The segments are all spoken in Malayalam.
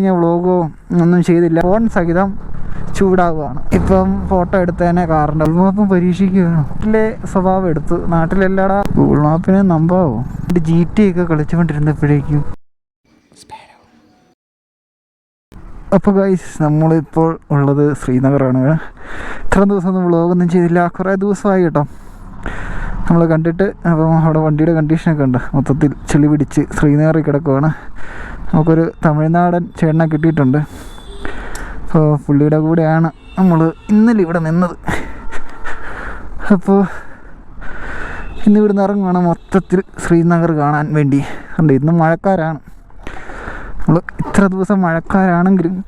ഞാൻ വ്ളോഗോ ഒന്നും ചെയ്തില്ല. ഫോൺ സഹിതം ചൂടാവുകയാണ്. ഇപ്പം ഫോട്ടോ എടുത്തതിനെ കാറിന്റെ ഗൂഗിൾ മാപ്പും പരീക്ഷിക്കുകയാണ്. നാട്ടിലെ സ്വഭാവം എടുത്തു. നാട്ടിലെല്ലാടാ. ഗൂഗിൾ മാപ്പിനെ നമ്പാവോ? എന്റെ ജി ടി ഒക്കെ കളിച്ചുകൊണ്ടിരുന്നപ്പോഴേക്കും. അപ്പോൾ ഗൈസ് നമ്മളിപ്പോൾ ഉള്ളത് ശ്രീനഗറാണ്. ഇത്ര ദിവസമൊന്നും വ്ളോഗൊന്നും ചെയ്തില്ല. കുറേ ദിവസമായി കേട്ടോ. നമ്മൾ കണ്ടിട്ട് അപ്പം അവിടെ വണ്ടിയുടെ കണ്ടീഷനൊക്കെ ഉണ്ട്. മൊത്തത്തിൽ ചെളി പിടിച്ച് ശ്രീനഗറിൽ കിടക്കുവാണ്. നമുക്കൊരു തമിഴ്നാടൻ ചേട്ടനെ കിട്ടിയിട്ടുണ്ട്. അപ്പോൾ പുള്ളിയുടെ കൂടെയാണ് നമ്മൾ ഇന്നലെ ഇവിടെ നിന്നത്. അപ്പോൾ ഇന്ന് ഇവിടുന്ന് ഇറങ്ങുവാണ് മൊത്തത്തിൽ ശ്രീനഗർ കാണാൻ വേണ്ടി. അതുകൊണ്ട് ഇന്ന് മഴക്കാരാണ് നമ്മൾ ഇത്ര ദിവസം മഴക്കാരാണെങ്കിലും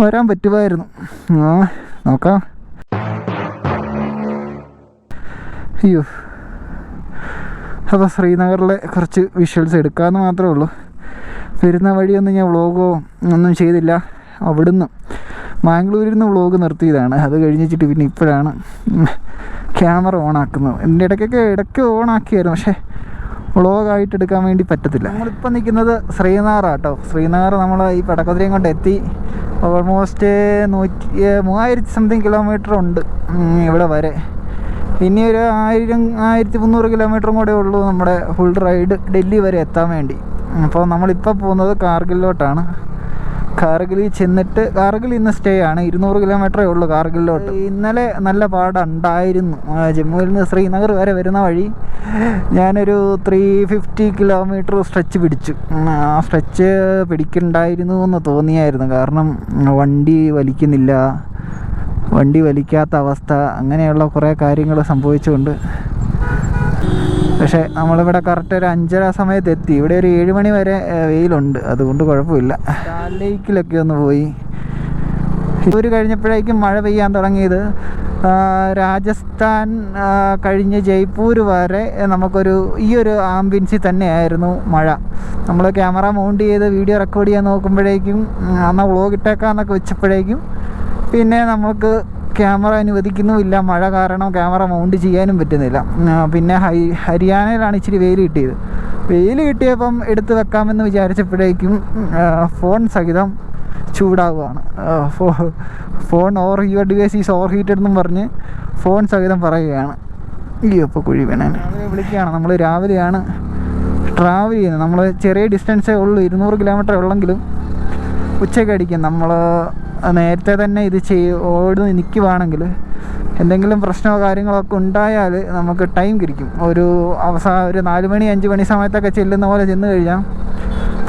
വരാൻ പറ്റുമായിരുന്നു. ആ നോക്കാം. അയ്യോ. അപ്പോൾ ശ്രീനഗറിലെ കുറച്ച് വിഷ്വൽസ് എടുക്കാമെന്ന് മാത്രമേ ഉള്ളൂ. വരുന്ന വഴിയൊന്നും ഞാൻ വ്ളോഗോ ഒന്നും ചെയ്തില്ല. അവിടുന്ന് മാംഗ്ലൂരിൽ നിന്ന് വ്ളോഗ് നിർത്തിയതാണ്. അത് കഴിഞ്ഞിട്ട് പിന്നെ ഇപ്പോഴാണ് ക്യാമറ ഓണാക്കുന്നത്. എന്റെ ഇടയ്ക്കൊക്കെ ഇടയ്ക്ക് ഓണാക്കിയായിരുന്നു. പക്ഷേ വ്ളോഗായിട്ട് എടുക്കാൻ വേണ്ടി പറ്റത്തില്ല. നമ്മളിപ്പോൾ നിൽക്കുന്നത് ശ്രീനാറാട്ടോ. ശ്രീനാറ് നമ്മൾ ഈ പടക്കതിരയും കൊണ്ട് എത്തി. ഓൾമോസ്റ്റ് നൂറ്റി മൂവായിരത്തി സംതിങ് കിലോമീറ്റർ ഉണ്ട്. ഇവിടെ വരെ. ഇനി ഒരു ആയിരം ആയിരത്തി മുന്നൂറ് കിലോമീറ്ററും കൂടെ ഉള്ളൂ നമ്മുടെ ഫുൾ റൈഡ് ഡൽഹി വരെ എത്താൻ വേണ്ടി. അപ്പോൾ നമ്മളിപ്പോൾ പോകുന്നത് കാർഗിലോട്ടാണ് കാർഗിലിൽ ചെന്നിട്ട് കാർഗിൽ ഇന്ന് സ്റ്റേ ആണ്. ഇരുന്നൂറ് കിലോമീറ്ററേ ഉള്ളൂ കാർഗിലോട്ട് ഇന്നലെ നല്ല പാടുണ്ടായിരുന്നു. ജമ്മുവിൽ നിന്ന് ശ്രീനഗർ വരെ വരുന്ന വഴി ഞാനൊരു ത്രീ ഫിഫ്റ്റി കിലോമീറ്റർ സ്ട്രെച്ച് പിടിച്ചു. ആ സ്ട്രെച്ച് പിടിക്കണ്ടായിരുന്നു എന്ന് തോന്നിയായിരുന്നു. കാരണം വണ്ടി വലിക്കുന്നില്ല. വണ്ടി വലിക്കാത്ത അവസ്ഥ. അങ്ങനെയുള്ള കുറേ കാര്യങ്ങൾ സംഭവിച്ചുകൊണ്ട് പക്ഷേ നമ്മളിവിടെ കറക്റ്റ് ഒരു അഞ്ചര സമയത്ത് എത്തി ഇവിടെ ഒരു ഏഴ് മണി വരെ വെയിലുണ്ട്. അതുകൊണ്ട് കുഴപ്പമില്ല. ലേക്കിലൊക്കെ ഒന്ന് പോയി. ഒരു കഴിഞ്ഞപ്പോഴേക്കും മഴ പെയ്യാൻ തുടങ്ങിയത്. രാജസ്ഥാൻ കഴിഞ്ഞ് ജയ്പൂർ വരെ നമുക്കൊരു ഈ ഒരു ആംബിയൻസിൽ തന്നെയായിരുന്നു മഴ. നമ്മൾ ക്യാമറ മൗണ്ട് ചെയ്ത് വീഡിയോ റെക്കോർഡ് ചെയ്യാൻ നോക്കുമ്പോഴേക്കും എന്നാൽ വ്ളോഗ് ഇട്ടേക്കാന്നൊക്കെ വെച്ചപ്പോഴേക്കും പിന്നെ നമുക്ക് ക്യാമറ അനുവദിക്കുന്നുമില്ല. മഴ കാരണം ക്യാമറ മൗണ്ട് ചെയ്യാനും പറ്റുന്നില്ല. പിന്നെ ഹൈ ഹരിയാനയിലാണ് ഇച്ചിരി വെയിൽ കിട്ടിയത്. വെയിൽ കിട്ടിയപ്പം എടുത്ത് വെക്കാമെന്ന് വിചാരിച്ചപ്പോഴേക്കും ഫോൺ സഹിതം ചൂടാവുകയാണ്. ഫോ- phone over your device is over heated എന്നും പറഞ്ഞ് ഫോൺ സഹിതം പറയുകയാണ്. ഈ ഇപ്പോൾ കുഴി വേണേനെ വിളിക്കുകയാണ്. നമ്മൾ രാവിലെയാണ് ട്രാവൽ ചെയ്യുന്നത്. നമ്മൾ ചെറിയ ഡിസ്റ്റൻസേ ഉള്ളൂ. ഇരുന്നൂറ് കിലോമീറ്റർ ഉള്ളെങ്കിലും ഉച്ചയ്ക്ക് അടിക്കും നമ്മൾ നേരത്തെ തന്നെ ഇത് ചെയ് ഓട് നിൽക്കുവാണെങ്കിൽ എന്തെങ്കിലും പ്രശ്നമോ കാര്യങ്ങളോ ഒക്കെ ഉണ്ടായാൽ നമുക്ക് ടൈം കിരിക്കും. ഒരു അവസാന ഒരു നാല് മണി അഞ്ച് മണി സമയത്തൊക്കെ ചെല്ലുന്ന പോലെ ചെന്ന് കഴിഞ്ഞാൽ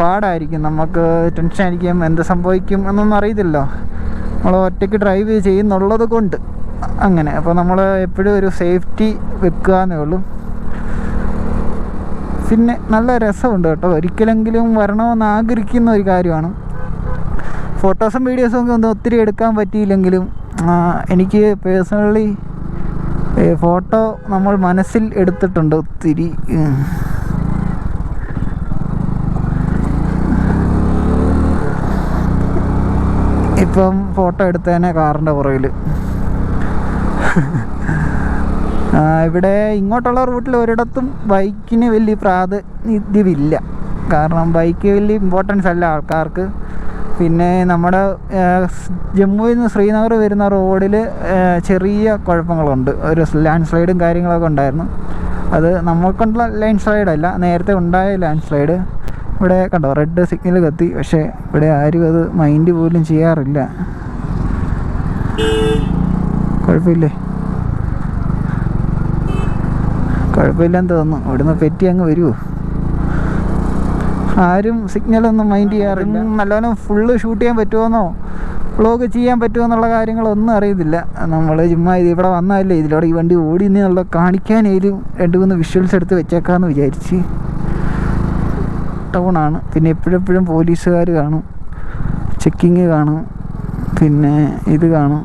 പാടായിരിക്കും. നമുക്ക് ടെൻഷൻ ആയിരിക്കും. എന്ത് സംഭവിക്കും എന്നൊന്നും അറിയത്തില്ലോ നമ്മൾ ഒറ്റയ്ക്ക് ഡ്രൈവ് ചെയ്യുന്നുള്ളത് കൊണ്ട് അങ്ങനെ. അപ്പോൾ നമ്മൾ എപ്പോഴും ഒരു സേഫ്റ്റി വെക്കുക എന്നേ ഉള്ളൂ. പിന്നെ നല്ല രസമുണ്ട് കേട്ടോ. ഒരിക്കലെങ്കിലും വരണമെന്ന് ആഗ്രഹിക്കുന്ന ഒരു കാര്യമാണ്. ഫോട്ടോസും വീഡിയോസും ഒക്കെ ഒന്നും ഒത്തിരി എടുക്കാൻ പറ്റിയില്ലെങ്കിലും എനിക്ക് പേഴ്സണലി ഫോട്ടോ നമ്മൾ മനസ്സിൽ എടുത്തിട്ടുണ്ട് ഒത്തിരി. ഇപ്പം ഫോട്ടോ എടുത്തതന്നെ കാറിന്റെ പുറകിൽ ഇവിടെ ഇങ്ങോട്ടുള്ള റൂട്ടിൽ ഒരിടത്തും ബൈക്കിന് വലിയ പ്രാതിനിധ്യമില്ല. കാരണം ബൈക്ക് വലിയ ഇമ്പോർട്ടൻസ് അല്ല ആൾക്കാർക്ക്. പിന്നെ നമ്മുടെ ജമ്മുവിൽ നിന്ന് ശ്രീനഗർ വരുന്ന റോഡിൽ ചെറിയ കുഴപ്പങ്ങളുണ്ട്. ഒരു ലാൻഡ് സ്ലൈഡും കാര്യങ്ങളൊക്കെ ഉണ്ടായിരുന്നു. അത് നമ്മൾക്കുള്ള ലാൻഡ് സ്ലൈഡ് അല്ല നേരത്തെ ഉണ്ടായ ലാൻഡ് സ്ലൈഡ് ഇവിടെ കണ്ടോ റെഡ് സിഗ്നൽ കത്തി. പക്ഷേ ഇവിടെ ആരും അത് മൈൻഡ് പോലും ചെയ്യാറില്ല. കുഴപ്പമില്ലേ? കുഴപ്പമില്ലെന്ന് തോന്നുന്നു. ഇവിടുന്ന് പെറ്റി അങ്ങ് വരുമോ ആരും സിഗ്നലൊന്നും മൈൻഡ് ചെയ്യാറില്ല. നല്ലോണം ഫുള്ള് ഷൂട്ട് ചെയ്യാൻ പറ്റുമോന്നോ വ്ളോഗ് ചെയ്യാൻ പറ്റുമോ എന്നുള്ള കാര്യങ്ങളൊന്നും അറിയത്തില്ല. നമ്മൾ ചുമ്മാ ഇത് ഇവിടെ വന്നാലേ ഇതിലൂടെ ഈ വണ്ടി ഓടി എന്നുള്ള കാണിക്കാനേലും രണ്ട് മൂന്ന് വിഷ്വൽസ് എടുത്ത് വെച്ചേക്കാമെന്ന് വിചാരിച്ച് ടൗണാണ് പിന്നെ എപ്പോഴെപ്പോഴും പോലീസുകാർ കാണും ചെക്കിങ് കാണും പിന്നെ ഇത് കാണും.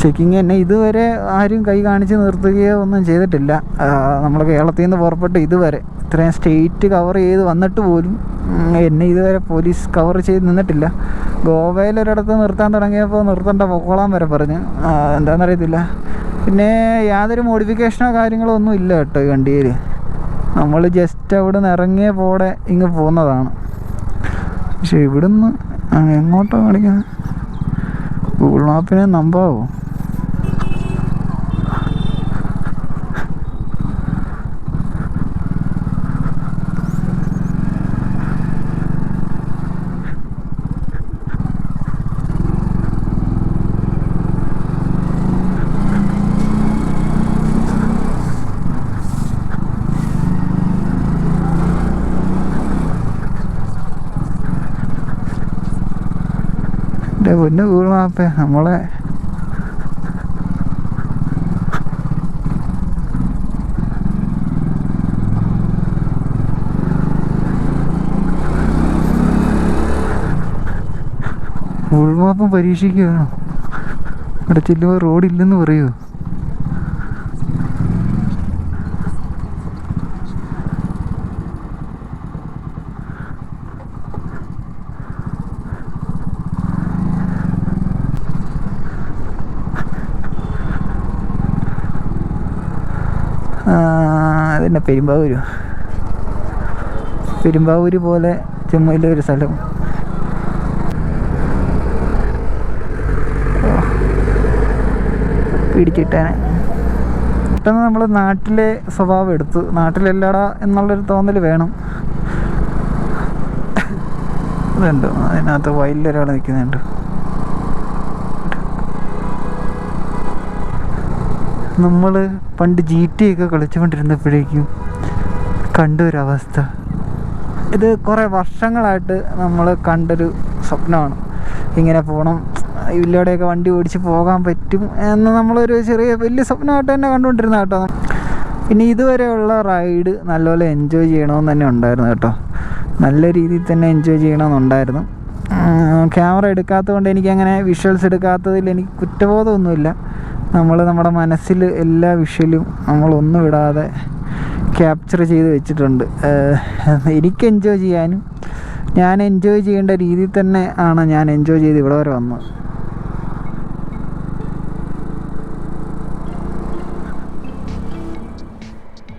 ചെക്കിങ് തന്നെ ഇതുവരെ ആരും കൈ കാണിച്ച് നിർത്തുകയോ ഒന്നും ചെയ്തിട്ടില്ല. നമ്മൾ കേരളത്തിൽ നിന്ന് പുറപ്പെട്ട് ഇതുവരെ ഇത്രയും സ്റ്റേറ്റ് കവർ ചെയ്ത് വന്നിട്ട് പോലും എന്നെ ഇതുവരെ പോലീസ് കവർ ചെയ്ത് നിന്നിട്ടില്ല. ഗോവയിൽ ഒരിടത്ത് നിർത്താൻ തുടങ്ങിയപ്പോൾ നിർത്തേണ്ട പൊക്കോളാൻ വരെ പറഞ്ഞ്. എന്താണെന്ന് എന്താണെന്നറിയത്തില്ല പിന്നെ യാതൊരു മോഡിഫിക്കേഷനോ കാര്യങ്ങളോ ഒന്നും ഇല്ല കേട്ടോ ഈ വണ്ടിയിൽ നമ്മൾ ജസ്റ്റ് അവിടെ നിന്ന് ഇറങ്ങിയ പോടെ ഇങ്ങ് പോകുന്നതാണ് പക്ഷെ ഇവിടുന്ന് എങ്ങോട്ടാണ് എങ്ങോട്ടാ കാണിക്കുന്നത് ഗൂഗിൾ മാപ്പിനെ നമ്പാവോ എന്റെ പൊന്നു ഗൂഗിൾ മാപ്പേ നമ്മളെ. ഗൂഗിൾ മാപ്പും പരീക്ഷിക്കുകയാണോ. ഇവിടെ ചെല്ലുമ്പോൾ റോഡില്ലെന്ന് പറയൂ അതന്നെ പെരുമ്പാവൂര്. പെരുമ്പാവൂര് പോലെ ചെമ്മയിലെ ഒരു സ്ഥലം. പിടിച്ചിട്ടാണ്. പെട്ടെന്ന് നമ്മൾ നാട്ടിലെ സ്വഭാവം എടുത്തു നാട്ടിലെല്ലാടാ എന്നുള്ളൊരു തോന്നൽ വേണം. അതെന്തോ അതിനകത്ത് വയലിലൊരാൾ നിൽക്കുന്നുണ്ട് നമ്മൾ പണ്ട് ജി ടി ഒക്കെ കളിച്ചുകൊണ്ടിരുന്നപ്പോഴേക്കും കണ്ടൊരവസ്ഥ. ഇത് കുറേ വർഷങ്ങളായിട്ട് നമ്മൾ കണ്ടൊരു സ്വപ്നമാണ്. ഇങ്ങനെ പോകണം ഇതിലൂടെയൊക്കെ വണ്ടി ഓടിച്ച് പോകാൻ പറ്റും എന്ന് നമ്മളൊരു ചെറിയ വലിയ സ്വപ്നമായിട്ട് തന്നെ കണ്ടുകൊണ്ടിരുന്ന കേട്ടോ. പിന്നെ ഇതുവരെയുള്ള റൈഡ് നല്ലപോലെ എൻജോയ് ചെയ്യണമെന്ന് തന്നെ ഉണ്ടായിരുന്നു കേട്ടോ. നല്ല രീതിയിൽ തന്നെ എൻജോയ് ചെയ്യണമെന്നുണ്ടായിരുന്നു. ക്യാമറ എടുക്കാത്തത് കൊണ്ട് എനിക്കങ്ങനെ വിഷ്വൽസ് എടുക്കാത്തതിൽ എനിക്ക് കുറ്റബോധമൊന്നുമില്ല. നമ്മൾ നമ്മുടെ മനസ്സിൽ എല്ലാ വിഷ്വലും നമ്മളൊന്നും ഇടാതെ ക്യാപ്ചർ ചെയ്ത് വെച്ചിട്ടുണ്ട്. എനിക്ക് എൻജോയ് ചെയ്യാനും ഞാൻ എൻജോയ് ചെയ്യേണ്ട രീതിയിൽ തന്നെ ആണ് ഞാൻ എൻജോയ് ചെയ്ത് ഇവിടെ വരെ വന്നത്.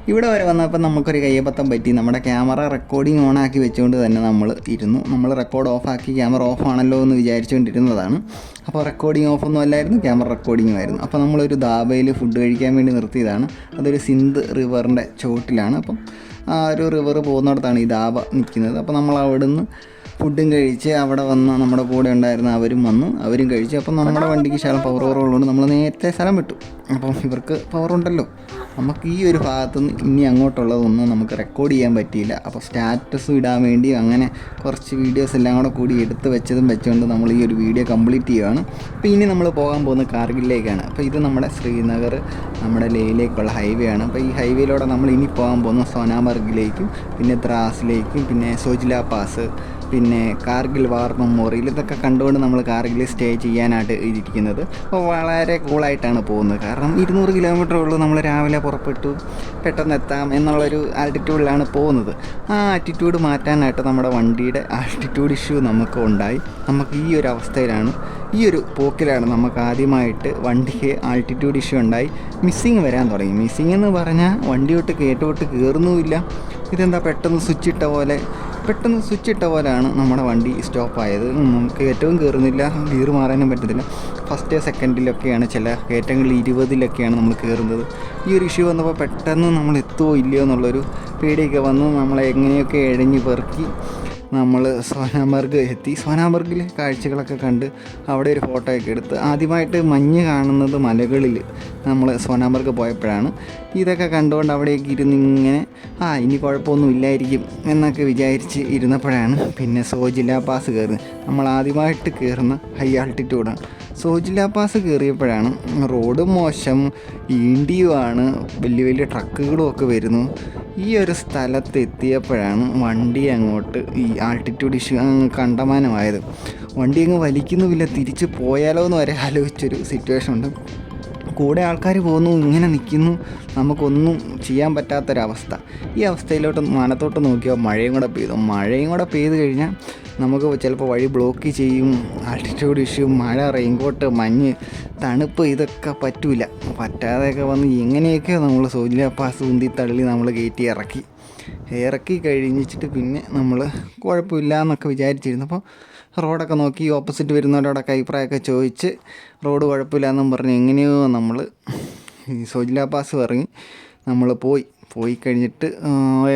ഇവിടെ വരെ വന്നപ്പോൾ നമുക്കൊരു കയ്യബദ്ധം പറ്റി. നമ്മുടെ ക്യാമറ റെക്കോർഡിംഗ് ഓൺ ആക്കി വെച്ചുകൊണ്ട് തന്നെ നമ്മൾ ഇരുന്നു. നമ്മൾ റെക്കോർഡ് ഓഫ് ആക്കി ക്യാമറ ഓഫ് ആണല്ലോ എന്ന് വിചാരിച്ചുകൊണ്ടിരുന്നതാണ് അപ്പോൾ റെക്കോർഡിംഗ് ഓഫ് ഒന്നും അല്ലായിരുന്നു ക്യാമറ റെക്കോർഡിംഗ് ആയിരുന്നു. അപ്പോൾ നമ്മളൊരു ദാബയിൽ ഫുഡ് കഴിക്കാൻ വേണ്ടി നിർത്തിയതാണ്. അതൊരു സിന്ധ് റിവറിന്റെ ചോട്ടിലാണ്. അപ്പം ആ ഒരു റിവർ പോകുന്നിടത്താണ് ഈ ദാബ നിൽക്കുന്നത്. അപ്പോൾ നമ്മൾ അവിടുന്ന് ഫുഡും കഴിച്ച് അവിടെ വന്ന് നമ്മുടെ കൂടെ ഉണ്ടായിരുന്ന അവരും വന്നു. അവരും കഴിച്ചു അപ്പം നമ്മുടെ വണ്ടിക്ക് ശകലം പവർ കുറവുള്ളതുകൊണ്ട് നമ്മൾ നേരത്തെ സ്ഥലം വിട്ടു. അപ്പം ഇവർക്ക് പവർ ഉണ്ടല്ലോ. നമുക്ക് ഈ ഒരു ഭാഗത്തു നിന്ന് ഇനി അങ്ങോട്ടുള്ളതൊന്നും നമുക്ക് റെക്കോർഡ് ചെയ്യാൻ പറ്റിയില്ല. അപ്പോൾ സ്റ്റാറ്റസ് ഇടാൻ വേണ്ടി അങ്ങനെ കുറച്ച് വീഡിയോസ് എല്ലാം കൂടെ കൂടി എടുത്ത് വെച്ചതും വെച്ചുകൊണ്ട് നമ്മൾ ഈ ഒരു വീഡിയോ കംപ്ലീറ്റ് ചെയ്യുകയാണ് അപ്പോൾ ഇനി നമ്മൾ പോകാൻ പോകുന്നത് കാർഗിലിലേക്കാണ്. അപ്പോൾ ഇത് നമ്മുടെ ശ്രീനഗർ നമ്മുടെ ലേയിലേക്കുള്ള ഹൈവേ ആണ്. അപ്പോൾ ഈ ഹൈവേയിലൂടെ നമ്മൾ ഇനി പോകാൻ പോകുന്നത് സോനാമർഗിലേക്കും പിന്നെ ദ്രാസിലേക്കും പിന്നെ സോജില പാസ് പിന്നെ കാർഗിൽ വാർ മെമ്മോറിയൽ ഇതൊക്കെ കണ്ടുകൊണ്ട് നമ്മൾ കാർഗിൽ സ്റ്റേ ചെയ്യാനായിട്ട് ഇരിക്കുന്നത്. അപ്പോൾ വളരെ കൂളായിട്ടാണ് പോകുന്നത്. കാരണം ഇരുന്നൂറ് കിലോമീറ്റർ ഉള്ളൂ നമ്മൾ രാവിലെ പുറപ്പെട്ടു പെട്ടെന്ന് എത്താം എന്നുള്ളൊരു ആൾട്ടിറ്റ്യൂഡിലാണ് പോകുന്നത്. ആ ആറ്റിറ്റ്യൂഡ് മാറ്റാനായിട്ട് നമ്മുടെ വണ്ടിയുടെ ആറ്റിറ്റ്യൂഡ് ഇഷ്യൂ നമുക്ക് ഉണ്ടായി. നമുക്ക് ഈ ഒരു അവസ്ഥയിലാണ് ഈ ഒരു പോക്കിലാണ് നമുക്ക് ആദ്യമായിട്ട് വണ്ടിക്ക് ആൾട്ടിറ്റ്യൂഡ് ഇഷ്യൂ ഉണ്ടായി. മിസ്സിങ് വരാൻ തുടങ്ങി. മിസ്സിങ് എന്ന് പറഞ്ഞാൽ വണ്ടി തൊട്ട് കേട്ടോട്ട് കയറുന്നുമില്ല ഇതെന്താ പെട്ടെന്ന് സ്വിച്ച് ഇട്ട പോലെ പെട്ടെന്ന് സ്വിച്ച് ഇട്ട പോലെയാണ് നമ്മുടെ വണ്ടി സ്റ്റോപ്പായത്. നമുക്ക് ഏറ്റവും കയറുന്നില്ല ഗിയർ മാറാനും പറ്റത്തില്ല. ഫസ്റ്റ് സെക്കൻഡിലൊക്കെയാണ് ചില കയറ്റങ്ങളിൽ ഇരുപതിലൊക്കെയാണ് നമ്മൾ കയറുന്നത് ഈ ഒരു ഇഷ്യൂ വന്നപ്പോൾ പെട്ടെന്ന് നമ്മൾ എത്തുമോ ഇല്ലയോ എന്നുള്ളൊരു പേടിയൊക്കെ വന്നു. നമ്മളെ എങ്ങനെയൊക്കെ ഇഴഞ്ഞ് പെറുക്കി നമ്മൾ സോനാമർഗ് എത്തി. സോനാമർഗിൽ കാഴ്ചകളൊക്കെ കണ്ട് അവിടെ ഒരു ഫോട്ടോ ഒക്കെ എടുത്ത് ആദ്യമായിട്ട് മഞ്ഞ് കാണുന്നത് മലകളിൽ നമ്മൾ സോനാമർഗ് പോയപ്പോഴാണ്. ഇതൊക്കെ കണ്ടുകൊണ്ട് അവിടേക്ക് ഇരുന്ന് ഇങ്ങനെ ആ ഇനി കുഴപ്പമൊന്നും ഇല്ലായിരിക്കും എന്നൊക്കെ വിചാരിച്ച് ഇരുന്നപ്പോഴാണ് പിന്നെ സോജില പാസ് കയറുന്നത് നമ്മൾ ആദ്യമായിട്ട് കയറുന്ന ഹൈ ആൾട്ടിറ്റ്യൂഡാണ് സോജില പാസ് കയറിയപ്പോഴാണ് റോഡ് മോശം ഈണ്ടിയുമാണ് വലിയ വലിയ ട്രക്കുകളും ഒക്കെ വരുന്നു. ഈ ഒരു സ്ഥലത്ത് എത്തിയപ്പോഴാണ് വണ്ടി അങ്ങോട്ട് ഈ ആൾട്ടിറ്റ്യൂഡ് ഇഷ്യൂ കണ്ടമാനമായത്. വണ്ടി അങ്ങ് വലിക്കുന്നുമില്ല തിരിച്ച് പോയാലോ എന്ന് വരെ ആലോചിച്ചൊരു സിറ്റുവേഷൻ ഉണ്ട്. കൂടെ ആൾക്കാർ പോകുന്നു ഇങ്ങനെ നിൽക്കുന്നു നമുക്കൊന്നും ചെയ്യാൻ പറ്റാത്തൊരവസ്ഥ. ഈ അവസ്ഥയിലോട്ട് മനത്തോട്ട് നോക്കിയാൽ മഴയും കൂടെ പെയ്തു. മഴയും കൂടെ പെയ്ത് കഴിഞ്ഞാൽ നമുക്ക് ചിലപ്പോൾ വഴി ബ്ലോക്ക് ചെയ്യും ആൾട്ടിറ്റ്യൂഡ് ഇഷ്യൂ മഴ റെയിൻകോട്ട് മഞ്ഞ് തണുപ്പ് ഇതൊക്കെ പറ്റില്ല പറ്റാതെയൊക്കെ വന്ന് എങ്ങനെയൊക്കെ നമ്മൾ സോജില പാസ് ഉന്തി തള്ളി നമ്മൾ കയറ്റി ഇറക്കി. ഇറക്കി കഴിഞ്ഞിട്ട് പിന്നെ നമ്മൾ കുഴപ്പമില്ല എന്നൊക്കെ വിചാരിച്ചിരുന്നു. അപ്പോൾ റോഡൊക്കെ നോക്കി ഓപ്പോസിറ്റ് വരുന്നവരോടൊക്കെ അഭിപ്രായമൊക്കെ ചോദിച്ച് റോഡ് കുഴപ്പമില്ല എന്നും പറഞ്ഞ് എങ്ങനെയോ നമ്മൾ ഈ സോജില പാസ് പറഞ്ഞ് നമ്മൾ പോയി. പോയി കഴിഞ്ഞിട്ട്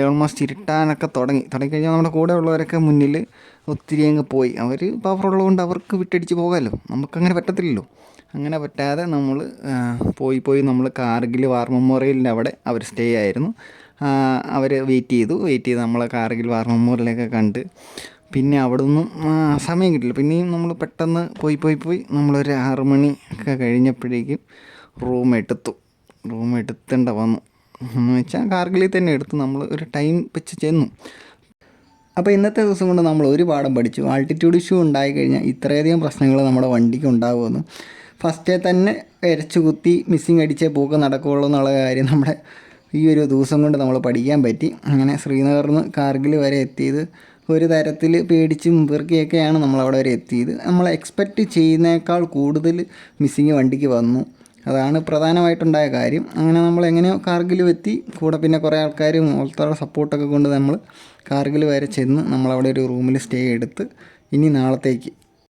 ഓൾമോസ്റ്റ് ഇരുട്ടാനൊക്കെ തുടങ്ങി. തുടങ്ങിക്കഴിഞ്ഞാൽ നമ്മുടെ കൂടെ ഉള്ളവരൊക്കെ മുന്നിൽ ഒത്തിരി അങ്ങ് പോയി. അവർ ഉള്ളതുകൊണ്ട് അവർക്ക് വിട്ടടിച്ച് പോകാമല്ലോ. നമുക്കങ്ങനെ പറ്റത്തില്ലല്ലോ. അങ്ങനെ പറ്റാതെ നമ്മൾ പോയി പോയി നമ്മൾ കാർഗിൽ വാർ മെമ്മോറിയലിന്റെ അവിടെ അവർ സ്റ്റേ ആയിരുന്നു. അവർ വെയിറ്റ് ചെയ്തു. വെയിറ്റ് ചെയ്ത് നമ്മളെ കാർഗിൽ വാർ മെമ്മോറിയലൊക്കെ കണ്ട് പിന്നെ അവിടെ നിന്നും സമയം കിട്ടില്ല. പിന്നെയും നമ്മൾ പെട്ടെന്ന് പോയി പോയി പോയി നമ്മളൊരു ആറ് മണി ഒക്കെ കഴിഞ്ഞപ്പോഴേക്കും റൂം എടുത്തു. റൂം എടുത്തേണ്ട വന്നു. എന്ന് വെച്ചാൽ കാർഗിലിൽ തന്നെ എടുത്തു. നമ്മൾ ഒരു ടൈം വെച്ച് ചെന്നു. അപ്പോൾ ഇന്നത്തെ ദിവസം കൊണ്ട് നമ്മൾ ഒരു പാഠം പഠിച്ചു. ആൾട്ടിറ്റ്യൂഡ് ഇഷ്യൂ ഉണ്ടായി കഴിഞ്ഞാൽ ഇത്രയധികം പ്രശ്നങ്ങൾ നമ്മുടെ വണ്ടിക്ക് ഉണ്ടാകുമെന്ന് ഫസ്റ്റേ തന്നെ എരച്ചു കുത്തി മിസ്സിങ് അടിച്ചേ പോക്ക് നടക്കുകയുള്ളൂ എന്നുള്ള കാര്യം നമ്മുടെ ഈ ഒരു ദിവസം കൊണ്ട് നമ്മൾ പഠിക്കാൻ പറ്റി. അങ്ങനെ ശ്രീനഗറിൽ നിന്ന് കാർഗിൽ വരെ എത്തിയത് ഒരു തരത്തിൽ പേടിച്ചും പെറുക്കിയൊക്കെയാണ് നമ്മളവിടെ വരെ എത്തിയത്. നമ്മൾ എക്സ്പെക്റ്റ് ചെയ്യുന്നേക്കാൾ കൂടുതൽ മിസ്സിങ് വണ്ടിക്ക് വന്നു. അതാണ് പ്രധാനമായിട്ടുണ്ടായ കാര്യം. അങ്ങനെ നമ്മൾ എങ്ങനെയോ കാർഗിലും എത്തി. കൂടെ പിന്നെ കുറേ ആൾക്കാർ മോളത്തോടെ സപ്പോർട്ടൊക്കെ കൊണ്ട് നമ്മൾ കാർഗിൽ വരെ ചെന്ന് നമ്മളവിടെ ഒരു റൂമിൽ സ്റ്റേ എടുത്ത് ഇനി നാളത്തേക്ക്